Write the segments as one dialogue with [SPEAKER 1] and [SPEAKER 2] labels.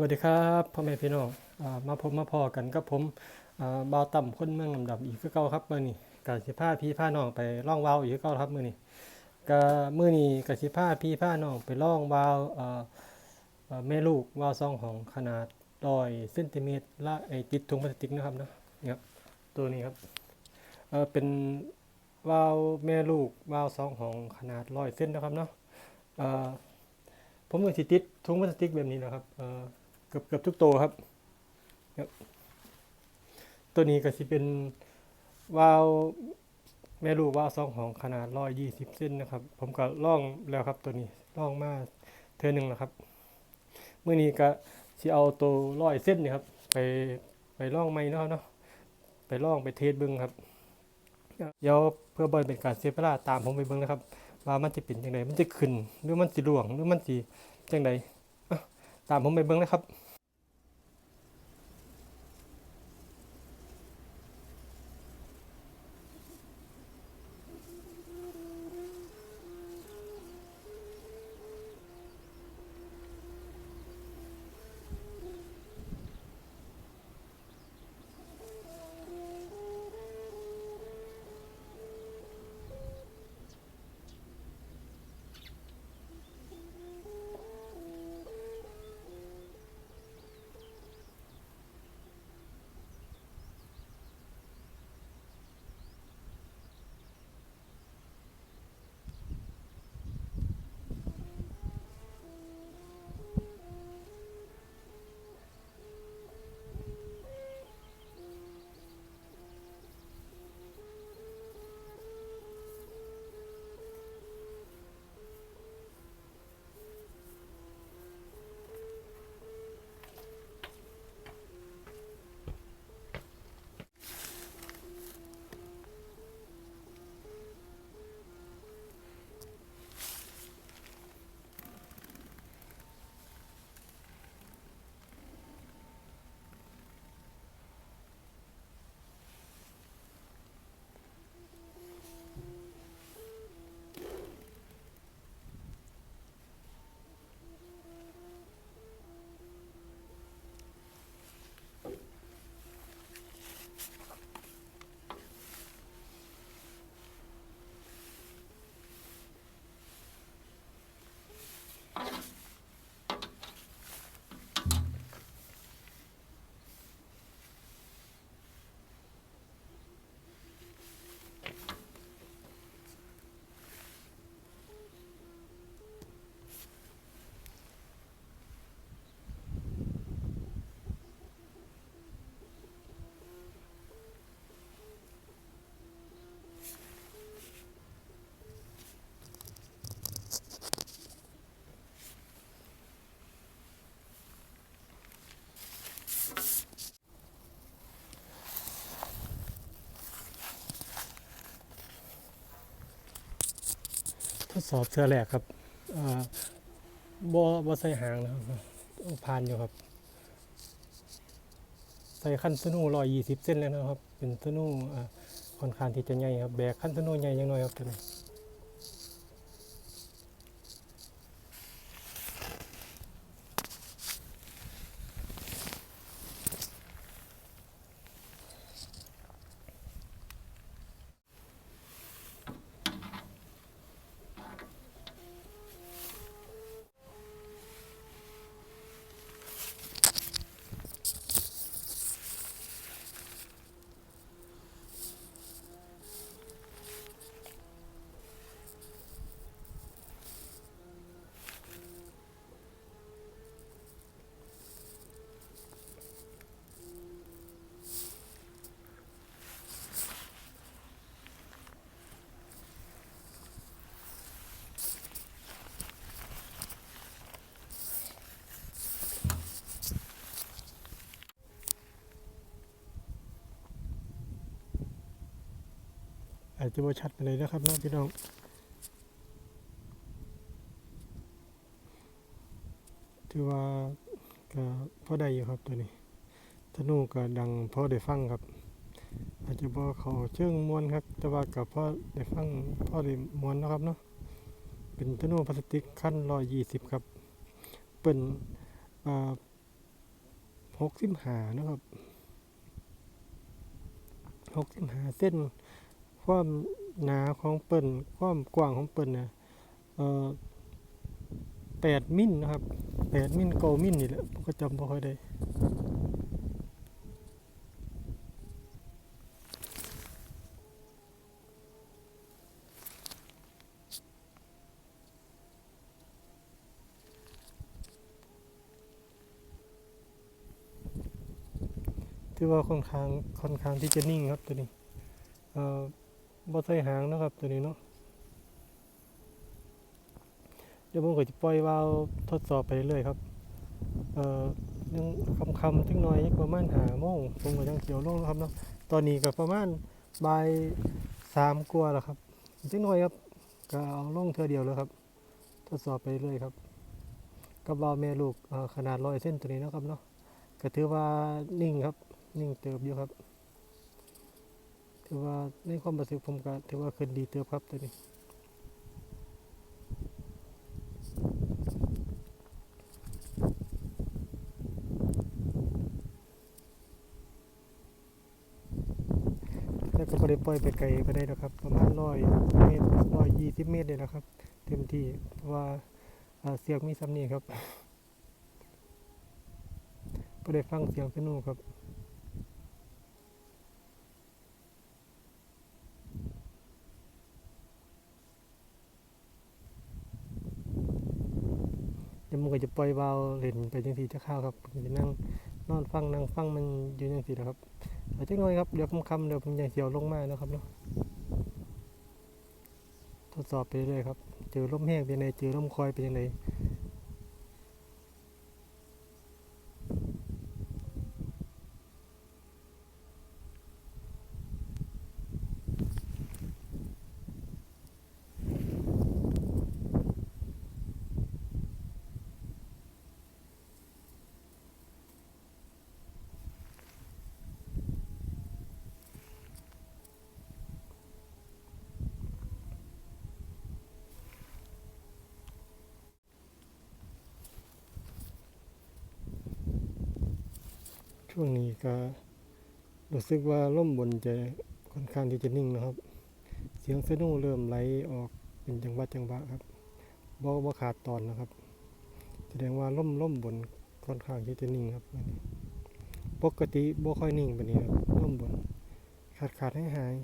[SPEAKER 1] วัสดีครับพ่อแม่พี่น้องมาพบมาพอกันกับผมบาวต่ำคนเมืองลำดับอีกคือเก่าครับมื้อนี้กสิพาพี่พาน้องไปล่องวาวอีกคือเก่าครับมื้อนี้ก็มื้อนี้กสิพาพี่พาน้องไปล่องวาวแม่ลูกวาวซองของขนาด100เซนติเมตรละไอติดถุงพลาสติกนะครับเนาะนี่ครับตัวนี้ครับเป็นวาวแม่ลูกวาวซองของขนาด100เซนนะครับเนาะเอ่อผมก็สิติดถุงพลาสติกแบบนี้นะครับ กือบเกือบทุกตัวครับครับ ตัวนี้ก็สิเป็นวาล์วแม่ลูกวาล์วซองของขนาด120เส้นนะครับ ผมก็ล่องแล้วครับตัวนี้ล่องมาเทื่อหนึงแล้วครับเมื่อนี้ก็สิเอาตัวร้อยเส้นนี่ครับ ไปไปล่องไม้เนาะเนาะไปล่องไปเทสเบิ้งครับเดี๋ยวเพื่อบอยเป็นการเสียเวลาตามผมไปเบิ้งนะครับว่ามันจะเป็นจังไดมันจะขึ้นหรือมันสิร่วงหรือมันสิจังไดตามผมไปเบิ่งนะครับ สอบเทือแรกครับบ่บ่ใส่หางนะครับผ่านอยู่ครับ ใส่ขั้นสนูร้อยยี่สิบเส้นแล้วนะครับ เป็นสนู่ค่อนข้างที่จะใหญ่ครับ แบกขั้นสนูใหญ่อยังน้อยครับตัวนี้ อาจจะบ่ชัดไปเลยนะครับเนาะพี่น้องถือว่าก็พอได้อยู่ครับตัวนี้ธนูก็ดังพอได้ฟังครับ อาจจะบ่เขาเชิงมวนครับ แต่ว่าก็พอได้ฟังพอได้มวนนะครับเนาะเป็นธนูพลาสติกขั้น120ครับ เปิ้นอ่าหกสิบหานะครับหกสิบหาเส้น ความหนาของเปิ่นความกว้างของเปิ่นนะเอ่อแปดมิลนะครับแปดมิลเก้ามิลนี่แหละผมก็จำบ่ค่อยได้ถือว่าค่อนข้างค่อนข้างที่จะนิ่งครับตัวนี้เอ่อ บ่ใส่หางนะครับตัวนี้เนาะเดี๋ยวผมก็จะปล่อยวาวทดสอบไปเรื่อยครับเอ่อยังคำๆจังหน่อยประมาณหาโมงผมก็ยังเขียวลงนะครับเนาะตอนนี้ก็ประมาณบ่ายสามกว่าแล้วครับอีกจังหน่อยครับก็เอาลงเทื่อเดียวแล้วครับ ทดสอบไปเรื่อยครับกับวาวแม่ลูกขนาดร้อยเส้นตัวนี้นะครับเนาะก็ถือว่านิ่งครับ นิ่งเติบอยู่ครับ ถือว่าในความปรู้สึกผมก็ถือว่าขึ้นดีเติบครับตัวนี้แล้วก็บ่ได้ปล่อยไปไกลก็ได้นะครับ ประมาณร้อยเมตรร้อยยี่สิบเมตรเลยนะครับ เต็มที่ว่าเสียงมีซ้ำนี่ครับบ่ได้ฟังเสียงสนุกครับ เดี๋ยวมัน ก็จะปล่อยเบาเล่นไปจังสีจะข้าวครับผมจะนั่งนอนฟังนั่งฟังมันอยู่จังสีนะครับเอาจักหน่อยครับเดี๋ยวคำเดี๋ยวผมยังเสียวลงมานะครับเนาะทดสอบไปเรื่อยครับ เจอร่มแห้งเป็นไงเจอร่มคอยเป็นยังไง ช่วงนี้ก็รู้สึกว่าล่มบนจะค่อนข้างที่จะนิ่งนะครับ เสียงเสนุเริ่มไหลออกเป็นจังหวะจังหวะครับบ่บ่ขาดตอนนะครับ แสดงว่าล่มล่มบนค่อนข้างที่จะนิ่งครับปกติบ่ค่อยนิ่งแบบนี้ครับล่มบนขาดขาดให้หาย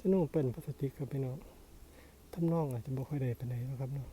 [SPEAKER 1] สนุเป็นพลาสติกครับพี่น้องทำนองอาจจะบ่ค่อยได้ปานใดนะครับเนาะ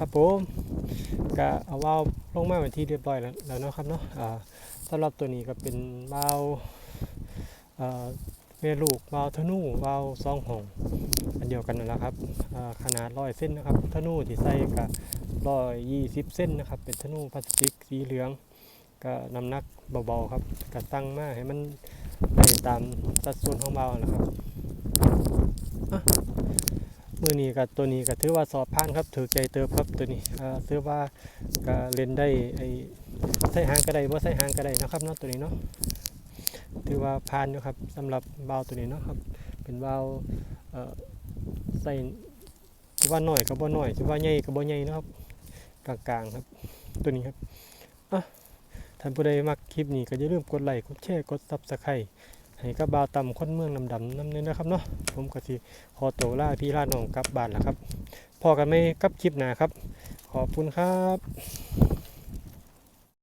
[SPEAKER 1] ครับผมก็เอาว่าวลงมาเป็นที่เรียบร้อยแล้วแล้วเนาะครับเนาะสำหรับตัวนี้ก็เป็นว่าวอ่าแม่ลูกวาวธนูวาวซองหงอันเดียวกันนั่นแหละครับขนาดร้อยเส้นนะครับธนูที่ใส่กับร้อยยี่สิบเส้นนะครับ เป็นธนูพลาสติกสีเหลืองก็น้ำหนักเบาๆครับก็ตั้งมาให้มันได้ตามสัดส่วนของวาวนะครับ มือนี้กับตัวนี้ก็ถือว่าสอบผ่านครับถือใจเติบครับตัวนี้ถือว่าก็เล่นได้ไอ้ใส่หางก็ได้บ่ใส่หางก็ได้นะครับเนาะตัวนี้เนาะถือว่าผ่านอยู่ครับสำหรับเบาตัวนี้เนาะครับเป็นเบาวเอ่อใส่ว่าน้อยก็บ่น้อยถือว่าใหญ่ก็บ่ใหญ่นะครับกลางๆครับ ตัวนี้ครับอะท่านผู้ใดมักคลิปนี้ก็อย่าลืมกดไลค์กดแชร์กด Subscribe ให้กับบาวต่ำคนเมืองดำๆนำเนี่ยนะครับเนาะผมก็สิขอตัวลาพี่ลาน้องกลับบ้านแล้วครับพอกันไหมกับคลิปหนาครับ ขอบคุณครับ